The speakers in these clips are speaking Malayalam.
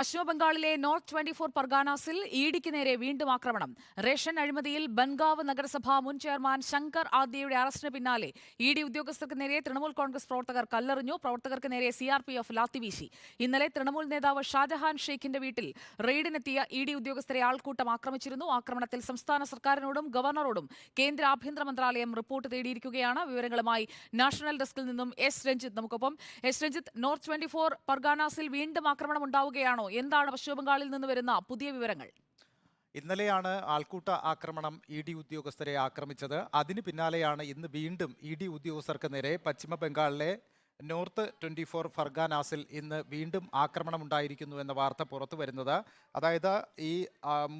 പശ്ചിമ ബംഗാളിലെ നോർത്ത് ട്വന്റി ഫോർ പർഗാനാസിൽ ഇഡിക്ക് നേരെ വീണ്ടും ആക്രമണം. റേഷൻ അഴിമതിയിൽ ബൻഗാവ് നഗരസഭ മുൻ ചെയർമാൻ ശങ്കർ ആദ്യയുടെ അറസ്റ്റിന് പിന്നാലെ ഇ ഡി ഉദ്യോഗസ്ഥർക്ക് നേരെ തൃണമൂൽ കോൺഗ്രസ് പ്രവർത്തകർ കല്ലെറിഞ്ഞു. പ്രവർത്തകർക്ക് നേരെ സി ആർ പി എഫ് ലാത്തിവീശി. ഇന്നലെ തൃണമൂൽ നേതാവ് ഷാജഹാൻ ഷെയ്ഖിന്റെ വീട്ടിൽ റെയ്ഡിനെത്തിയ ഇ ഡി ഉദ്യോഗസ്ഥരെ ആൾക്കൂട്ടം ആക്രമിച്ചിരുന്നു. ആക്രമണത്തിൽ സംസ്ഥാന സർക്കാരിനോടും ഗവർണറോടും കേന്ദ്ര ആഭ്യന്തര മന്ത്രാലയം റിപ്പോർട്ട് തേടിയിരിക്കുകയാണ്. വിവരങ്ങളുമായി നാഷണൽ ഡെസ്കിൽ നിന്നും എസ് രഞ്ജിത്ത് നമുക്കൊപ്പം. S Ranjith north twenty four പർഗാനാസിൽ വീണ്ടും ആക്രമണം ഉണ്ടാവുകയാണോ എന്താണ് പശ്ചിമബംഗാളിൽ നിന്ന് വരുന്ന പുതിയ വിവരങ്ങൾ? ഇന്നലെയാണ് ആൾക്കൂട്ട ആക്രമണം ഇ ഡി ഉദ്യോഗസ്ഥരെ ആക്രമിച്ചത്. അതിന് പിന്നാലെയാണ് ഇന്ന് വീണ്ടും ഇ ഡി ഉദ്യോഗസ്ഥർക്ക് നേരെ പശ്ചിമ ബംഗാളിലെ നോർത്ത് ട്വന്റി ഫോർ ഫർഗാനാസിൽ ഇന്ന് വീണ്ടും ആക്രമണമുണ്ടായിരിക്കുന്നു എന്ന വാർത്ത പുറത്തു വരുന്നത്. അതായത് ഈ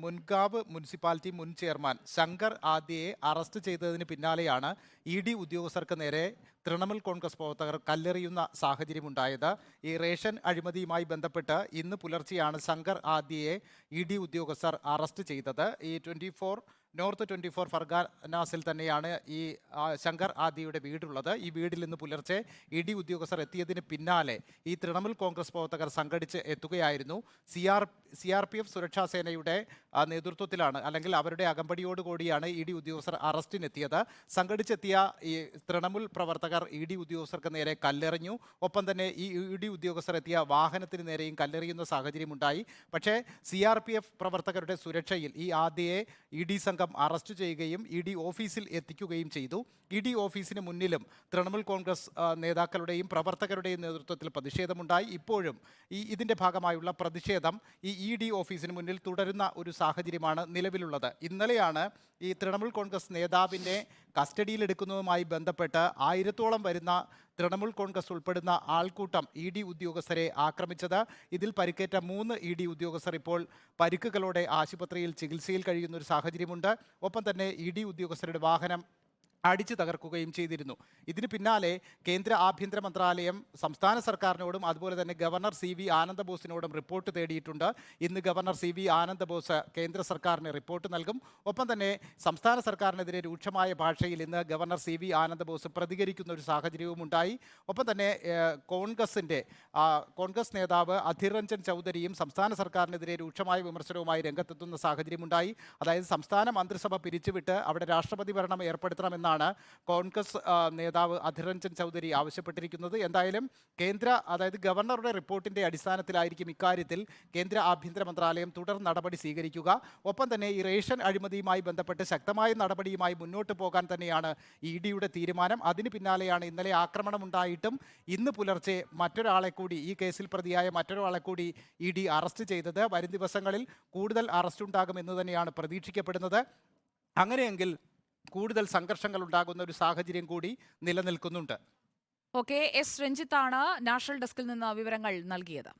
മുൻകാവ് മുനിസിപ്പാലിറ്റി മുൻ ചെയർമാൻ ശങ്കർ ആദ്യയെ അറസ്റ്റ് ചെയ്തതിന് പിന്നാലെയാണ് ഇ ഡി ഉദ്യോഗസ്ഥർക്ക് നേരെ തൃണമൂൽ കോൺഗ്രസ് പ്രവർത്തകർ കല്ലെറിയുന്ന സാഹചര്യമുണ്ടായത്. ഈ റേഷൻ അഴിമതിയുമായി ബന്ധപ്പെട്ട് ഇന്ന് പുലർച്ചെയാണ് ശങ്കർ ആദ്യയെ ഇ ഡി ഉദ്യോഗസ്ഥർ അറസ്റ്റ് ചെയ്തത്. ഈ twenty four north twenty four ഫർഗാനാസിൽ തന്നെയാണ് ഈ ശങ്കർ ആദിയുടെ വീടുള്ളത്. ഈ വീടിൽ നിന്ന് പുലർച്ചെ ഇ ഡി ഉദ്യോഗസ്ഥർ എത്തിയതിന് പിന്നാലെ ഈ തൃണമൂൽ കോൺഗ്രസ് പ്രവർത്തകർ സംഘടിച്ച് എത്തുകയായിരുന്നു. C R C R P F സുരക്ഷാ സേനയുടെ നേതൃത്വത്തിലാണ്. അല്ലെങ്കിൽ അവരുടെ അകമ്പടിയോടുകൂടിയാണ് ഇ ഡി ഉദ്യോഗസ്ഥർ അറസ്റ്റിനെത്തിയത്. സംഘടിച്ചെത്തിയ ഈ തൃണമൂൽ പ്രവർത്തകർ ഇ ഡി ഉദ്യോഗസ്ഥർക്ക് നേരെ കല്ലെറിഞ്ഞു. ഒപ്പം തന്നെ ഈ ഇ ഡി ഉദ്യോഗസ്ഥർ എത്തിയ വാഹനത്തിന് നേരെയും കല്ലെറിയുന്ന സാഹചര്യമുണ്ടായി. പക്ഷേ സി ആർ പി എഫ് പ്രവർത്തകരുടെ സുരക്ഷയിൽ ഈ ആദ്യയെ ഇ ഡി സംഘം അറസ്റ്റ് ചെയ്യുകയും ഇ ഡി ഓഫീസിൽ എത്തിക്കുകയും ചെയ്തു. ഇ ഡി ഓഫീസിന് മുന്നിലും തൃണമൂൽ കോൺഗ്രസ് നേതാക്കളുടെയും പ്രവർത്തകരുടെയും നേതൃത്വത്തിൽ പ്രതിഷേധമുണ്ടായി. ഇപ്പോഴും ഈ ഇതിന്റെ ഭാഗമായുള്ള പ്രതിഷേധം ഈ ഇ ഡി ഓഫീസിന് മുന്നിൽ തുടരുന്ന ഒരു സാഹചര്യമാണ് നിലവിലുള്ളത്. ഇന്നലെയാണ് ഈ തൃണമൂൽ കോൺഗ്രസ് നേതാവിന്റെ കസ്റ്റഡിയിലെടുക്കുന്നതുമായി ബന്ധപ്പെട്ട് ആയിരത്തോളം വരുന്ന തൃണമൂൽ കോൺഗ്രസ് ഉൾപ്പെടുന്ന ആൾക്കൂട്ടം ഇ ഡി ഉദ്യോഗസ്ഥരെ ആക്രമിച്ചത്. ഇതിൽ പരിക്കേറ്റ മൂന്ന് ഇ ഡി ഉദ്യോഗസ്ഥർ ഇപ്പോൾ പരിക്കുകളോടെ ആശുപത്രിയിൽ ചികിത്സയിൽ കഴിയുന്ന ഒരു സാഹചര്യമുണ്ട്. ഒപ്പം തന്നെ ഇ ഡി ഉദ്യോഗസ്ഥരുടെ വാഹനം അടിച്ചു തകർക്കുകയും ചെയ്തിരുന്നു. ഇതിന് പിന്നാലെ കേന്ദ്ര ആഭ്യന്തര മന്ത്രാലയം സംസ്ഥാന സർക്കാരിനോടും അതുപോലെ തന്നെ ഗവർണർ സി വി ആനന്ദബോസിനോടും റിപ്പോർട്ട് തേടിയിട്ടുണ്ട്. ഇന്ന് ഗവർണർ സി വി ആനന്ദബോസ് കേന്ദ്ര സർക്കാരിന് റിപ്പോർട്ട് നൽകും. ഒപ്പം തന്നെ സംസ്ഥാന സർക്കാരിനെതിരെ രൂക്ഷമായ ഭാഷയിൽ ഇന്ന് ഗവർണർ സി വി ആനന്ദബോസ് പ്രതികരിക്കുന്ന ഒരു സാഹചര്യവും ഉണ്ടായി. ഒപ്പം തന്നെ കോൺഗ്രസിന്റെ കോൺഗ്രസ് നേതാവ് അധിർ രഞ്ജൻ ചൗധരിയും സംസ്ഥാന സർക്കാരിനെതിരെ രൂക്ഷമായ വിമർശനവുമായി രംഗത്തെത്തുന്ന സാഹചര്യമുണ്ടായി. അതായത് സംസ്ഥാന മന്ത്രിസഭ പിരിച്ചുവിട്ട് അവിടെ രാഷ്ട്രപതി ഭരണം ഏർപ്പെടുത്തണമെന്നാണ് കോൺഗ്രസ് നേതാവ് അധിരഞ്ജൻ രഞ്ജൻ ചൗധരി ആവശ്യപ്പെട്ടിരിക്കുന്നത്. എന്തായാലും കേന്ദ്ര അതായത് ഗവർണറുടെ റിപ്പോർട്ടിന്റെ അടിസ്ഥാനത്തിലായിരിക്കും ഇക്കാര്യത്തിൽ കേന്ദ്ര ആഭ്യന്തര മന്ത്രാലയം തുടർ നടപടി സ്വീകരിക്കുക. ഒപ്പം തന്നെ ഈ റേഷൻ അഴിമതിയുമായി ബന്ധപ്പെട്ട് ശക്തമായ നടപടിയുമായി മുന്നോട്ട് പോകാൻ തന്നെയാണ് ഇ ഡിയുടെ തീരുമാനം. അതിന് പിന്നാലെയാണ് ഇന്നലെ ആക്രമണം ഉണ്ടായിട്ടും ഇന്ന് പുലർച്ചെ മറ്റൊരാളെ കൂടി ഈ കേസിൽ പ്രതിയായ മറ്റൊരാളെ കൂടി ഇ ഡി അറസ്റ്റ് ചെയ്തത്. വരും ദിവസങ്ങളിൽ കൂടുതൽ അറസ്റ്റ് ഉണ്ടാകുമെന്ന് തന്നെയാണ് പ്രതീക്ഷിക്കപ്പെടുന്നത്. അങ്ങനെയെങ്കിൽ കൂടുതൽ സംഘർഷങ്ങൾ ഉണ്ടാകുന്ന ഒരു സാഹചര്യം കൂടി നിലനിൽക്കുന്നുണ്ട്. ഓക്കെ എസ് രഞ്ജിത്താണ് നാഷണൽ ഡെസ്കിൽ നിന്ന് വിവരങ്ങൾ നൽകിയത്.